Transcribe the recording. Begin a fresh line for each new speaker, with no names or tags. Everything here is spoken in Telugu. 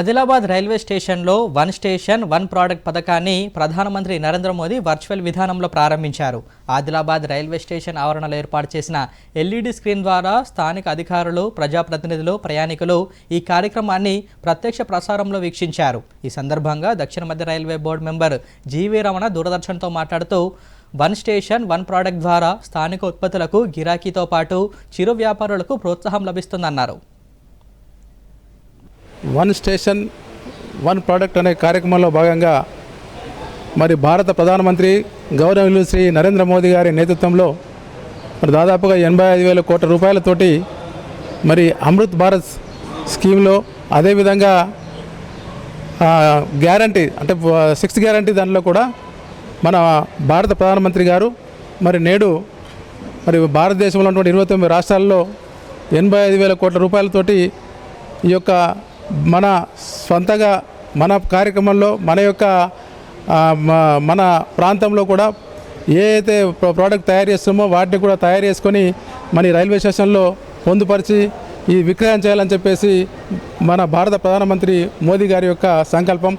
ఆదిలాబాద్ రైల్వే స్టేషన్లో వన్ స్టేషన్ వన్ ప్రోడక్ట్ పథకాన్ని ప్రధానమంత్రి నరేంద్ర మోదీ వర్చువల్ విధానంలో ప్రారంభించారు. ఆదిలాబాద్ రైల్వే స్టేషన్ ఆవరణలో ఏర్పాటు చేసిన ఎల్ఈడి స్క్రీన్ ద్వారా స్థానిక అధికారులు ప్రజాప్రతినిధులు ప్రయాణికులు ఈ కార్యక్రమాన్ని ప్రత్యక్ష ప్రసారంలో వీక్షించారు. ఈ సందర్భంగా దక్షిణ మధ్య railway board member G V Ramana దూరదర్శన్తో మాట్లాడుతూ వన్ స్టేషన్ వన్ ప్రోడక్ట్ ద్వారా స్థానిక ఉత్పత్తులకు గిరాకీతో పాటు చిరు వ్యాపారులకు ప్రోత్సాహం లభిస్తుందన్నారు.
వన్ స్టేషన్ వన్ ప్రోడక్ట్ అనే కార్యక్రమంలో భాగంగా మరి భారత ప్రధానమంత్రి గౌరవనీయులు శ్రీ నరేంద్ర మోదీ గారి నేతృత్వంలో మరి దాదాపుగా ఎనభై ఐదు వేల కోట్ల రూపాయలతోటి మరి అమృత్ భారత్ స్కీమ్లో అదేవిధంగా గ్యారంటీ అంటే సిక్స్త్ గ్యారంటీ దానిలో కూడా మన భారత ప్రధానమంత్రి గారు మరి నేడు మరి భారతదేశంలో ఉన్నటువంటి ఇరవై తొమ్మిది రాష్ట్రాల్లో ఎనభై ఐదు వేల కోట్ల రూపాయలతోటి ఈ యొక్క మన సొంతగా మన కార్యక్రమంలో మన యొక్క మన ప్రాంతంలో కూడా ఏ అయితే ప్రో- ప్రోడక్ట్ తయారు చేస్తామో వాటిని కూడా తయారు చేసుకొని మన రైల్వే స్టేషన్లో పొందుపరిచి ఈ విక్రయం చేయాలని చెప్పేసి మన భారత ప్రధానమంత్రి మోదీ గారి యొక్క సంకల్పం.